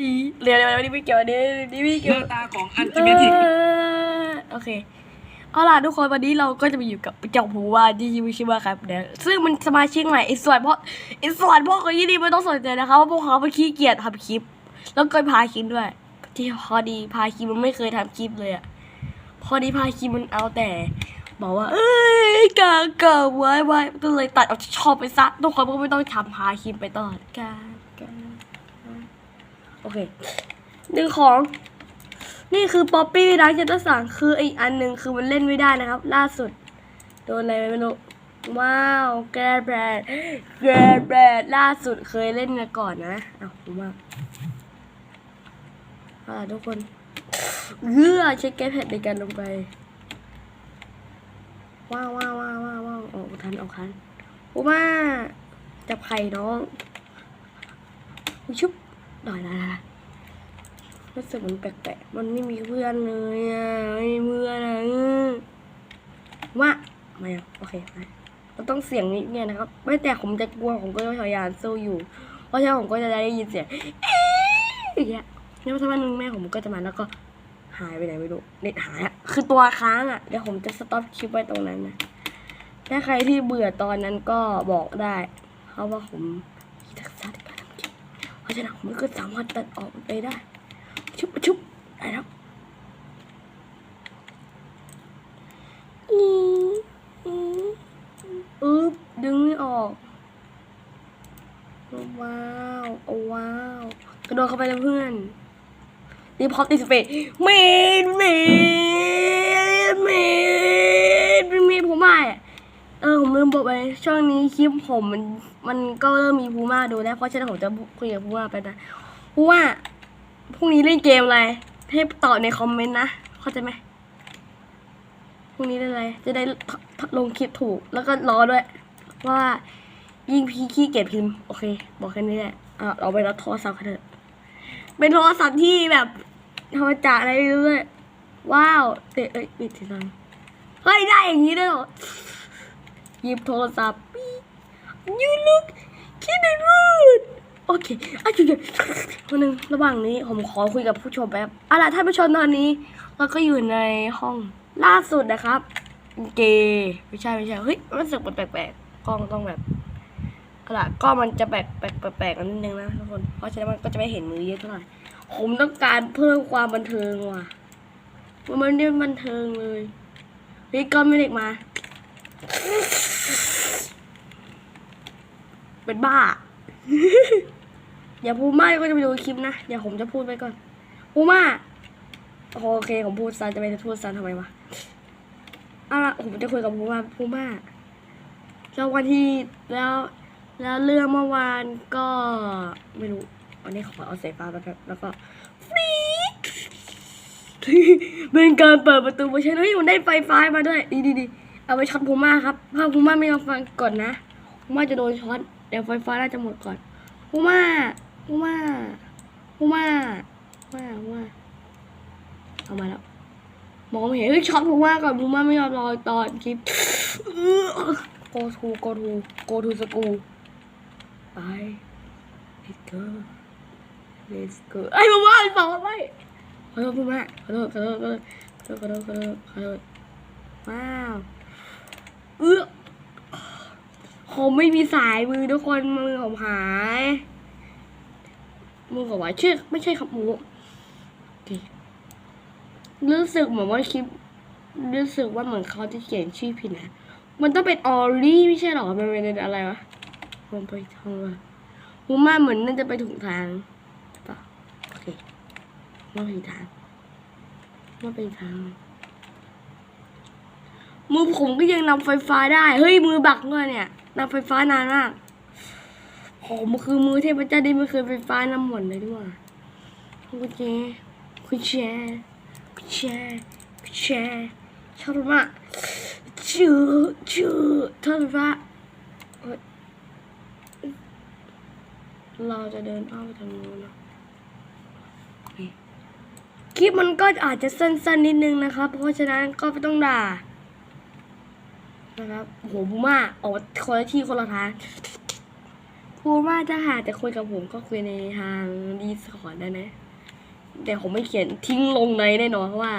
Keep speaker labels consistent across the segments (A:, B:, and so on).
A: ดีเรียนอะไรนี่ไม่เกี่ยวนี่นี่ไม่
B: ห
A: เกี่ยว
B: น้าตาของอันติเมติก
A: เอ่อโอเคเอาล่ะทุกคนวันนี้เราก็จะมาอยู่กับเจ้าผูว่าที่ชื่อว่าครับเดี๋ยวซึ่งมันสมาชิกใหม่ไอ้ส่วนเพราะไอ้ส่วนพวกคนนี้นี่ไม่ต้องสนใจนะคะว่าพวกเขาเป็นขี้เกียจทำคลิป แล้วก็พาคิดด้วย ที่พอดีพาคิดมันไม่เคยทำคลิปเลยอะพอดีพาคิดมันเอาแต่ บอกว่า เอ้ยกาเกิดไว้ไว้ก็เลยตัดเอาที่ชอบไปซะทุกคนก็ไม่ต้องทำพาคิดไปตลอดกากา โอเคหนึ่งของ นี่คือป๊อปปี้รักเจตสังคืออีกอันหนึ่งคือมันเล่นไม่ได้นะครับ ล่าสุด โดนอะไรไม่รู้ว้าวแกรแบรดแกรแบรดล่าสุดเคยเล่นมาก่อนนะอ้าวผมว่าอ่าทุกคนเลือใช้แก้แพดในการลงไป ว้าวว้าวว้าวว้าวว้าวออกทันออกทันผมว่าจับไข่น้องชุบ หน่อยนะรู้สึกมันแปลกๆมันไม่มีเพื่อนเลยอะไม่มีเพื่อนอะอื้อว่าไม่เอาโอเคไปมันต้องเสียงนิดเนี่ยนะครับ ไม่แต่ผมจะกลัวผมก็พยายามสู้อยู่ เพราะฉะนั้นผมก็จะได้ยินเสียงเอ๊ะอย่างเงี้ยแล้วสักวันนึงแม่ผมก็จะมาแล้วก็หายไปไหนไม่รู้เน็ตหายอะคือตัวค้างอะเดี๋ยวผมจะสต็อปคลิปไว้ตรงนั้นนะถ้าใครที่เบื่อตอนนั้นก็บอกได้ เพราะว่าผมทักษะ เพราะฉะนั้นผมก็สามารถตัดออกไปได้ ชุบชุบได้แล้วอื๊บดึงไม่ออกว้าวโอ้ว้าวกระโดดเข้าไปแล้วเพื่อนนี่พอติสเปรย์เมนเมนเมนเป็นเมนผมอ่ เออผมลืมบอกไปช่วงนี้คลิปผมมันมันก็เริ่มมีพูม่าดูแล้วเพราะฉะนั้นผมจะคุยกับพูม่าไปนะพูม่าพรุ่งนี้เล่นเกมอะไรให้ตอบในคอมเมนต์นะเข้าใจไหมพรุ่งนี้เล่นอะไรจะได้ลงคลิปถูกแล้วก็รอด้วย ว่ายิ่งพี่ขี้เกียจพิมพ์โอเค บอกแค่นี้แหละอะเราไปรับโทรศัพท์กันเถอะเป็นโทรศัพท์ที่แบบธรรมจากอะไรไม่รู้เลยว้าวเตะเอ้ยปิดทีหลังเฮ้ยได้อย่างนี้ด้วยเหรอ หยิบโทรศัพท์ปี๊ you look kind of rude โอเคอะจุดๆคนนึงระหว่างนี้ผมขอคุยกับผู้ชมแป๊บอาล่ะท่านผู้ชมตอนนี้ เราก็อยู่ในห้องล่าสุดนะครับเกไม่ใช่ไม่ใช่ เฮ้ยรู้สึกมันแปลกๆกล้องต้องแบบอาล่ะกล้องมันจะแปลกแปลกแปลกๆกันนิดนึงนะทุกคน เพราะฉะนั้นมันก็จะไม่เห็นมือเยอะเท่าไหร่ ผมต้องการเพิ่มความบันเทิงว่ะ มันไม่ได้บันเทิงเลย เฮ้ยก้อนไม่เด็กมา เป็นบ้าอย่าพูดมาก็จะไปดูคลิปนะ เดี๋ยวผมจะพูดไปก่อนพูดมาโอเคผมพูดซันจะไปพูดซันทำไมวะเอาละผมจะคุยกับพูม่าพูม่าแล้ววันที่แล้ว แล้วเรื่องเมื่อวานก็ไม่รู้วันนี้ขอเอาสายฟ้าไปครับแล้วก็ฟรีดเป็นการเปิดประตูมาใช่ไหมเฮ้ยมันได้ไฟฟ้ามาด้วยดีดีเอาไปช็อตพูม่าครับถ้าพูม่าไม่ยอมฟังก่อนนะพูม่าจะโดนช็อต ดี๋ยวไฟฟ้าน่าจะหมดก่อนพูมาพูมาพูมาพูมาพูมาเอามาแล้วมองไม่เห็นช็อตพูมาก่อนพูมาไม่ยอมรอตอนคลิป go to go to go to school ไป let's go let's go ไอ้พูมาบอกไม่ขอโทษพูมาขอโทษขอโทษขอโทษขอโทษขอโทษขอโทษว้าวเอื้อ ผมไม่มีสายมือทุกคนมือผมหาย มือผมหายชื่อไม่ใช่ครับหมูโอรู้สึกเหมือนว่าคลิปรู้สึกว่าเหมือนเขาจะเขียนชื่อผิดนะ มันต้องเป็นออลลี่ไม่ใช่หรอ มันเป็นอะไรวะผมไปทางว่าผมมาเหมือนน่าจะไปถูกทางเปล่าโอเคมาไปทางมาไปทาง มือผมก็ยังนำไฟฟ้าได้ เฮ้ย มือบักด้วยเนี่ย นำไฟฟ้านานมากผมคือมือเทพเจ้าที่ไม่เคยไฟฟ้านำหมดเลยดีกว่าคุณเจคุณแชร์คุณแชร์คุณแชร์ชอบมากจื้อจื้อชอบมากเฮ้ยเราจะเดินอ้อมไปทางโน้นนะคคลิปมันก็อาจจะสั้นๆนิดนึงนะครับ เพราะฉะนั้นก็ไม่ต้องด่า นะครับโหบูมาออกคนละที่คนละทางพูดว่าจะหาจะคุยกับผมก็คุยในทางดีสคอร์ดได้นะแต่ผมไม่เขียนทิ้งลงในแน่นอนเพราะว่า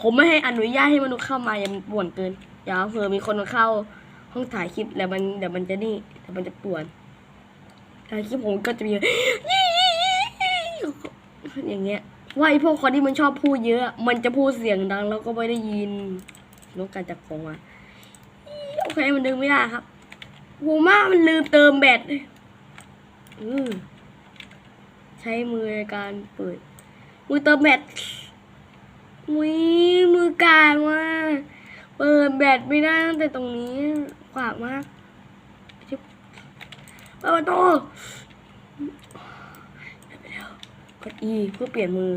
A: ผมไม่ให้อนุญาตให้มนุษย์เข้ามาอย่ามันป่วนเกิน อย่าเผื่อมีคนมาเข้าห้องถ่ายคลิปแล้วมันเดี๋ยวมันจะนี่เดี๋ยวมันจะป่วนถ่ายคลิปผมก็จะมีอย่างเงี้ยว่าไอพวกคนที่มันชอบพูดเยอะ มันจะพูดเสียงดังแล้วก็ไม่ได้ยินนกการจับของมา โอเคมันดึงไม่ได้ครับหูมามันลืมเติมแบตอือใช้มือในการเปิด มือเติมแบตมุยมือกลางว่ะเปิดแบตไม่ได้ตั้งแต่ตรงนี้ขวากมากชิบเปิดประตูไปแล้วกด E เพื่อเปลี่ยนมือ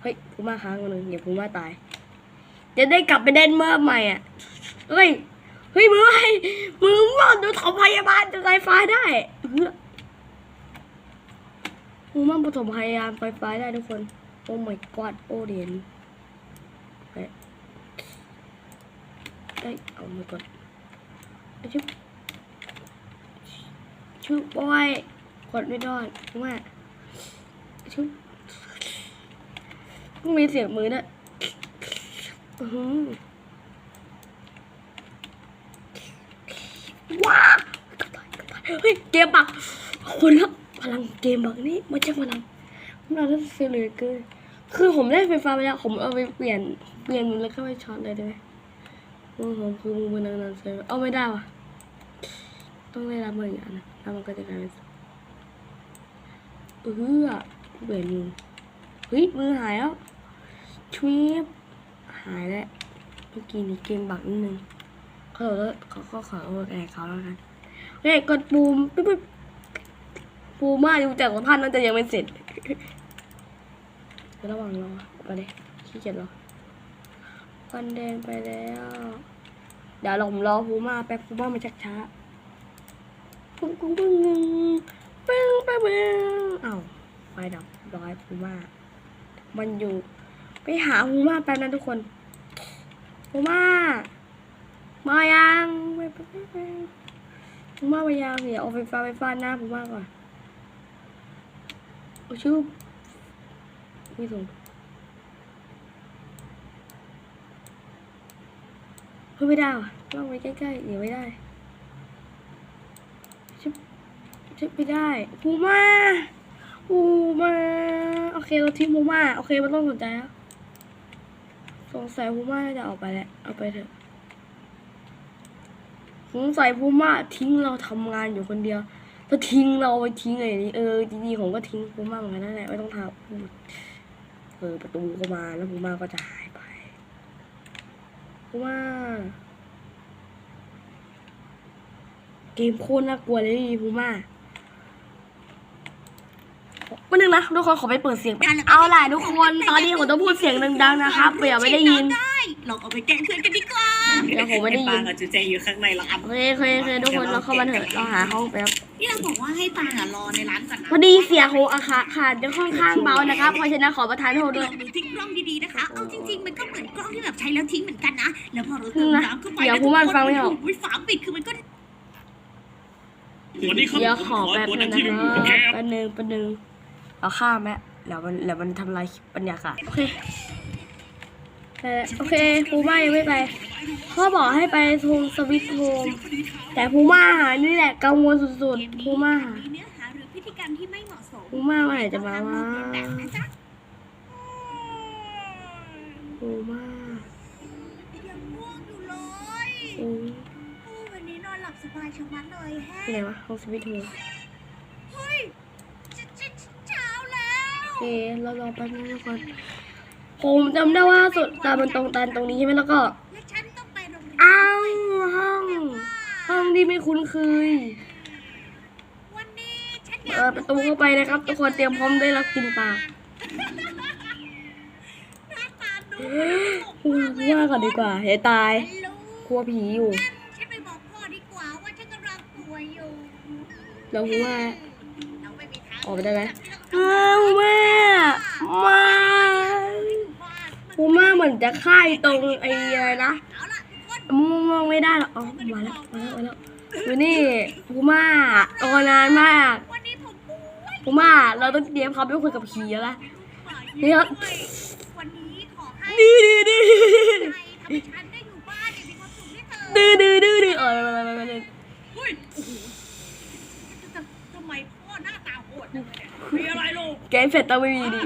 A: เฮ้ยพูม่าค้างมาหนึ่งเดี๋ยวพูม่าตาย จะได้กลับไปเดนเมอร์ใหม่อะ เฮ้ย เฮ้ยมือไอ้มือมอดดูถมพยาบาลจะไฟฟ้าได้มือมันผสมพยายามไฟฟ้าได้ทุกคน โอ้ my god โอเดียนเฮ้ยเอ้ยเอามือกดชุบชุบโอ้ยกดไม่ได้ว่าชุบต้องมีเสียงมือด้วยอื้อหือว้าว เฮ้ยเกมบักคนละพลังเกมบักนี่ไม่ใช่พลังเราได้เฟลเกอร์คือผมได้ไฟฟ้าไปแล้วผมเอาไปเปลี่ยนเปลี่ยนมันแล้วก็ไปช็อตเลยได้ไหมมือผมคือมือมันนานๆเซลเอาไม่ได้ว่ะต้องได้รับมืออีกอันนะแล้วมันก็จะกลายเป็นเออเปลี่ยนมือเฮ้ยมือหายแล้วชวีบหายแล้วเมื่อกี้นี้เกมบักนิดนึงเขาบอกว่าเขาก็ขอโอร์เขาแล้วกัน เฮ้ยกดปุ่มปิ๊บปิ๊บปูมากอยู่จากสภาพนั้นจะยังไม่เสร็จระว่างรอไปเลยขี้เกียจรอวันแดงไปแล้ว เดี๋ยวเราผมรอพูมาแป๊บพูมามันชักช้าปึ้งปึ้งปึ้งปึ้งปึ้งปึ้งอ้าวไฟดับร้อยพูมามันอยู่ ไปหาพูมาแป๊บนะทุกคนพูมามายังไปไปไป ไปพูม่ามายังเดี๋ยเอาไฟฟ้าไปฟาดหน้าพูม่าก่อนโอ้ชื่อไม่ส่งเฮ้ยไม่ได้ว่ะล่องไว้ใกล้ๆเดี๋ยวไม่ได้ชิบชิบไม่ได้พูม่าพูม่าโอเคเราทิ้งพูม่าโอเคไม่ต้องสนใจแล้วสงสัยพูม่าน่าจะออกไปแล้วเอาไปเถอะ สงสัยพูม่าทิ้งเราทำงานอยู่คนเดียวถ้าทิ้งเราไปทิ้งไงนี่เออจริงๆผมก็ทิ้งพูม่าเหมือนกันนั่นแหละไม่ต้องทำเปิดประตูเข้ามาแล้วพูม่าก็จะหายไปพูม่าเกมโคตรน่ากลัวเลยพูม่าวันหนึ่งนะทุกคนขอไปเปิดเสียงเอาล่ะทุกคนตอนนี้ผมต้องพูดเสียงดังๆนะครับเผื่อไม่ได้ยิน
B: ลองเอาไปแกล้งเพื่อนกันดีกว่า
A: เดี๋ยวผมไม่ได้ยิน
B: ปากับจูเจอยู่ข้างในละอัน
A: โอเคโอเคโอเคทุกคนเราเข้ามาเถอะเราหาห้องแป๊บ
B: นี่เราบอกว่าให้ปางอะรอในร้านก่อนนะ
A: พอดีเสียงของอาคาขาดจะค่อนข้างเบานะครับเพราะฉะนั้นขอประทานโทษด้วย
B: ลองดูที่กล้องดีๆนะคะ เอาจริงๆ มันก็เหมือนกล้องที่แบบใช้แล้วทิ้งเหมือนกันนะ แล้วพอเราเติมน้ำเข้าไป
A: เดี๋ยวผู้มันฟังไม่ออก
B: วิฝาปิดคือมันก็
C: สวัสดีครับ
A: เดี๋ยว
C: ผม
A: ขอ
C: ขอ
A: แป๊บ
C: ตัว
A: นึ
C: นั้
A: ง
C: น
A: นะ
C: ที่หนึ่ง
A: ค
C: โอ
A: รับ
C: เคครับ
A: แป๊บนึงแป๊บนึงเอาข้ามแม่แล้วมันแล้วมันทำลายบรรยากาศโอเค แต่โอเคภูม่ายังไม่ไปพ่อบอกให้ไปโฮมสวิตโฮมแต่ภูม่าหายนี่แหละกังวลสุด
B: เกม
A: ๆ
B: นี้
A: ภูม่าหา
B: มีเนื้อหาหรือพฤติกรรมที่ไม่เหมาะสม
A: ภูม่าเมื่อไหร่จะมา
B: ล
A: วะ
B: องเรียนแบบนะจ๊ะ
A: ภูม่า
B: ยังง่วงอยู่เลย
A: อืม
B: โอ้วันนี้นอนหลับสบายชะมัดเลยแฮะ
A: ที่ไหนวะโฮมสวิตโฮม
B: เฮ้ยจะจะเช้าแล้ว
A: โอเคเรารอแป๊บนึงทุกคน ผมจำได้ว่าสุดตามันตรงตันตรงนี้ใช่ไหมแล้วก็
B: และฉันต้องไปโรงเรียน
A: อ้าวห้อง ห้องที่ไม่คุ้นเคย
B: วันนี้ฉันอยาก
A: เปิดประตูเข้าไปนะครับ ทุกคนเตรียมพร้อมได้รับกินปลา
B: หน้าตาดู
A: พูดว่าก่อนดีกว่าเฮ้ยตาย
B: ฮัลโหล
A: กลัวผีอยู่
B: ฉันไปบอกพ่อดีกว่าว่าฉันกำลังป่วยอยู่
A: เราพูดว่า
B: เราไม่มีทาง
A: ออกไปได้ไหมอ้าวแม่มา พูม่าเหมือนจะค่ายตรงไอ้อะไรนะม่วงไม่ได้หรอกอ๋อมาแล้วมาแล้วมาแล้วดูนี่พูม่ารอนานมาก
B: ปู
A: ม่าเราต้องเตรียมเขาไปคุยกับผีแล้วนี่ครับ
B: นนี้ขอให้
A: ดื้อดื้อดื้อ
B: ใครทำให้ฉันได้อยู่บ้านอย่างมีความสุขด้วยเถอะ
A: ดื้อดื้อดื้อดื้อเออไปไปไปไป
B: เฮ้ยทำไมพ่อหน้าตาโหดมีอะไรลูก
A: แกงเผ็ดต้องไม่มีดี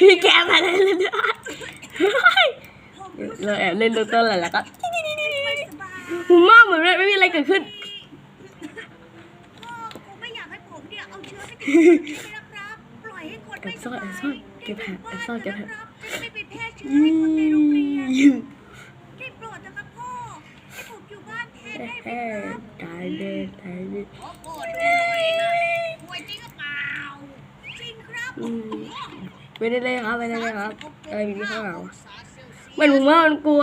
A: พี่แกงอะไรเลยเนี่ย เราแอบเล่นต้นๆแหละแล้วก็
B: ไม่สบาย
A: พูม่าเหมือนไม่มีอะไรเกิดขึ้น
B: พ่อคงไม่อยากให้ผมเนี่ยเอาเชื้อไปติดคนอื่นใช่ไหมนะครับปล่อยให้คนไม่สบาย
A: แอบซ่อนแอบซ่อนเก็บแผลแอบซ่อนเก็บแผล
B: จะได้ไม่ไปแพร่เชื้อให้คนในโรงเรียนได้โปรดนะครับพ่อให้ผมอยู่บ้านแทนได้ไหม
A: เอ้
B: ครับ
A: ตายเลยตายเลย
B: ขอโปรดดูหน่อยนะป่วยจริงหรือเปล่าจริงครับ
A: อืมไม่ได้เลยครับไม่ได้เลยครับ อะไรมีข้างหลังวะมันผมว่ามันกลัว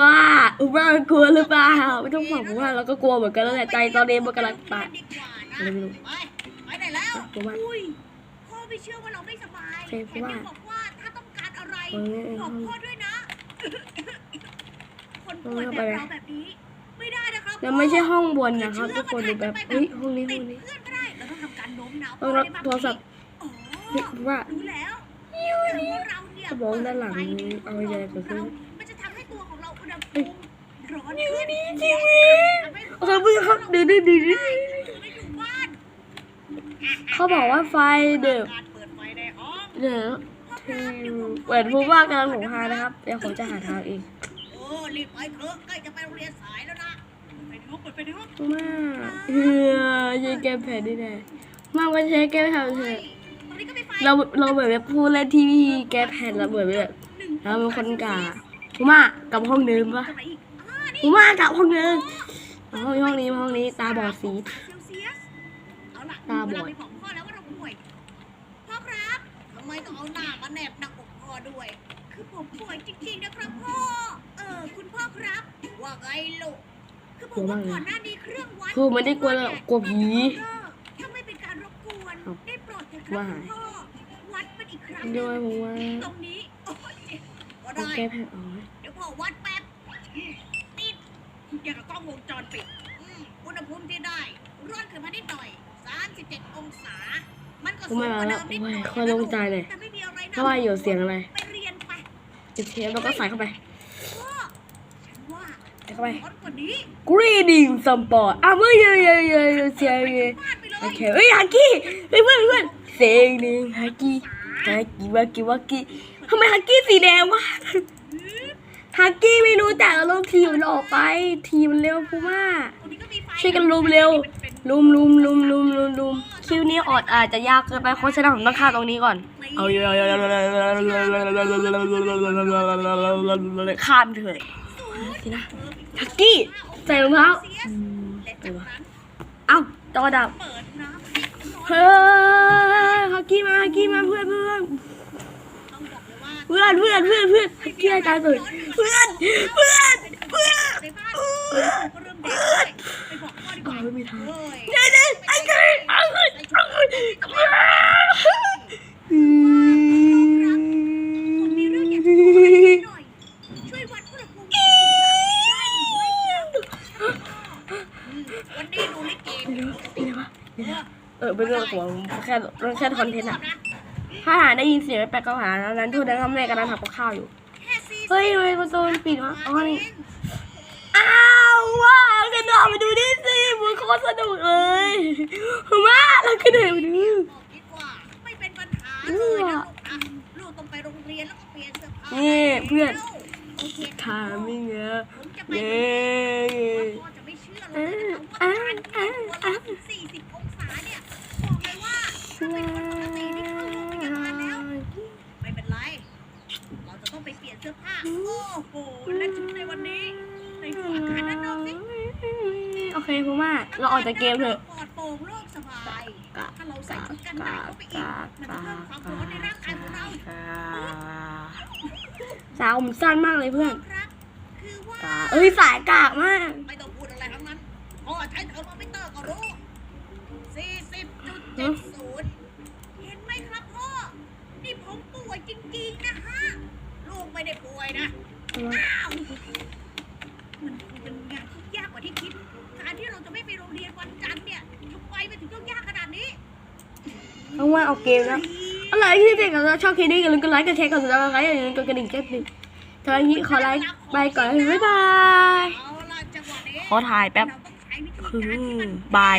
A: ผมว่ามันกลัวหรือเปล่าไม่ต้องบอกผมว่าเราก็กลัวเหมือนกันแล้วแหละใจตอนนี้มันกำลังตาย
B: ดีกว่านะ
A: อะไรไม่รู้
B: ไปไปไหนแล้ว
A: ผมว่า
B: อุ้ยพ่อไม่เชื่อว่าเราไม่สบาย
A: ใช่เพ
B: แถ
A: ราะ
B: ม
A: ว่า
B: ยังบอกว่าถ้าต้องการอะไร
A: เออ
B: บอกพ่อด้วยนะคนป่วย
A: เออ
B: แบ
A: ไป
B: บ
A: เลย
B: เราแบบนี้ไม่ได้นะครับ
A: แล้วไม่ใช่ห้องบน
B: พ่อ
A: นะครับ
B: เชื้
A: ทุกคนดูแบบ
B: มั
A: เฮ้ย
B: อาจจะไป
A: ห้องนี้
B: ติ
A: ห้อ
B: ด
A: งนี้
B: เพื่อนก็ได้เราต้องทำการโน้มน้าว
A: ต้องรับโทรศัพท์
B: อ๋อ
A: เฮ้ยผมว่า
B: รู้แล้วแต่ว่าเรา เนี่ย
A: กระบอกด้านหลัง
B: เปิดไฟ
A: เอาไว้เลยเกิดขึ้น
B: มันจะทำให้ตัวของเราอุณหภูมิร้อนขึ้น
A: ชีวิตโอเคเพื่อนครับดื้อดื้อดื้อดื้อ
B: ไม่อยู่บ้าน
A: เขาบอกว่าไฟเดือบ
B: การเปิดไฟในห้อง
A: เดือบเหมือนพูดว่ากำลังหลงทางนะครับ เดี๋ยวผมจะหาทางเอง
B: โอ้รีบไปเถอะใกล้จะไปโรงเรียนสายแล้วนะไปในห้องเปิดไฟในห้อง
A: มาเฮือใช้แก้แผนได้แน่มากก็ใช้แก้แผนเถอะ
B: ตรงนี้ก็มีไฟ
A: เราเราเหมือนแบบพูดเล่นทีวีแก้แผนเราเหมือนแบบ
B: หนึ่ง
A: เราเป็นคนกาผมมากลับห้องเดิมปะ
B: ตรงไหนอีกอ่านี่
A: ผมมากลับห้องเดิมเอาห้องห้องนี้ห้องนี้ตาบอดสี
B: เซลเซียสเอาล่ะ
A: ตาบอด
B: เวลไปบอกพ่อแล้วว่าเราป่วยพ่อครับทำไมต้องเอาหน้ามาแนบหน้าอกพ่อด้วย คือผมป่วยจริงๆนะครับพ่อเออคุณพ่อครับว่าไงลูกคือผมว่าก่อนหน้านี้เครื่องวัด
A: คือไม่ได้กลัวหรอกกลัวผี
B: ถ้าไม่เป็นการรบกวน
A: ครับ
B: ได้โปรดเถอะครับ
A: ว่า
B: คุณพ่อวัด มันอีกครั้งห
A: ด้
B: นึ่
A: วย
B: ง
A: ผมว่า
B: ตรงนี้โอ้ยก็
A: เอา
B: ได้
A: แก้แผนอ๋อ
B: เดี๋ยวพ่อวัดแป๊บติดอย่างกับกล้องวงจรปิดอืมอุณหภูมิที่ได้ร้อนขึ้นมานิดหน่อย 37 องศา มันก็
A: ผม
B: สูง
A: มาก
B: ว่า
A: แล้
B: เดิ
A: ว
B: มนิดห
A: โอ้
B: น่
A: ย
B: อย
A: คอยลงใจเลย
B: แต่ไม่มีอะไรนะ
A: ถ้าว่าอยู่เสียงอะไร
B: ไปเรียนไป
A: จุดเทียนแล้วก็ใส่เข้าไป
B: พ่อฉันว่า
A: ใส่เข้าไป
B: ร้อนกว่านี้
A: greeting some boy อะเมื่อเยอะเยอะเยอะเยอะเยอะเยอะ
B: บ้านไปเลย
A: โอเคเฮ้ยฮักกี้เฮ้ยเพื่อนเพื่อนเสียงหนึ่งฮักกี้ ฮักกี้วักกี้วักกี้ทำไมฮักกี้สีแดงวะฮักกี้ไม่รู้แต่เราลงทีมันออกไป ทีมันเร็วพูม่า
B: ก
A: ช่วยกันลุมเร็วลุมลุมลุมลุมลุมลุมคิวนี้ออดอาจจะยากเกินไปเพราะฉะนั้นผมต้องฆ่าตรงนี้ก่อน เอาเยอะข้ามเถอะสินะฮักกี้ใส่รองเท้า
B: เสียสและจากนั้น
A: เอ้าจอดับ
B: เฮ้
A: ยฮักกี้มาฮักกี้มาเพื่อนเพื่อน
B: ต้องบอกเพื่
A: อนเพื่อนเพื่อนเพื่อนฮักกี้ให้ตายสุดเพื่อนเพื่อนเพื่อน
B: ในบ้านเริ่มแดงด้วยไปบอกพ่อดีกว่า
A: ไม่มีทาง
B: เดี๋
A: ยวเดี๋ยวไอ้เกยไอ้เกยไอ้เกย
B: ผมมีเรื่องอยากจะบอกให้หน่อย ช่วยวัดอุณหภูมิได้ไหมวันนี้ดูลิเก
A: เออเป็นเรื่องของแค่เรื่องแค่คอนเทนต์อะถ้าหาได้ยินเสียงแปลกก็หานั้นทุกนั้นทำแม่กำลังทำกับข้าวอยู่
B: แค่สี่สิบ
A: เฮ้ยทำไมประตูมันปิดวะอ๋อนี่อ้าวว้าวกระโดดไปดูดิสิมันโคตรสนุกเลยมาเรากระโดดไปดู
B: บอกคิดว่าไม่เป็นปัญหาเลยนะลูกนะลูกต้องไปโรงเรียนแล้วก็เปลี่ยนเสื้อผ้า
A: นี่เพื่อน
B: โอเค
A: ถามไม่เงอะ
B: ผมจะไป
A: เย้
B: พ่อจะไม่เชื่อเลยนะคะว่าการที่ตัวร้อนถึง40องศา ไม่เป็นไร เราจะต้องไปเปลี่ยนเสื้อผ้า โอ้โห และชุดในวันนี้ ในหัวขาด้านนอกสิ
A: โอเคพูม่าเราออกจากเกมเถอะ
B: ปลอดโปร่งโล่งสบายถ้าเราใส่ชุดกันหนาวเข้าไปอีก มันจะเพิ่มความร้อนในร่างกายของเรา
A: สาวผมสั้นมากเลยเพื่อน
B: คือว่า
A: เอ้ยสายกากมาก
B: จริงๆนะฮะ ลูกไม่ได้ป่วยนะอ้าวมันเป็นงานที่ยากกว่าที่คิด การที่เราจะไม่ไปโรงเรียนวันจันทร์
A: เนี่ยทำไมมัน
B: ถึงต้องยากขนาดนี้ต้อง
A: ว่าเอเคนะอะไรที่เด็กกัชอบคลิปนี้อย่าลืมกดไลค์กดแชร์กดติดตามกดไลค์อย่าลืมกดกระดิ่งแจ้งเตือนตอนนี้ขอไลค์ไปก่อนบ๊ายบาย ขอถ่ายแป๊บ คือบาย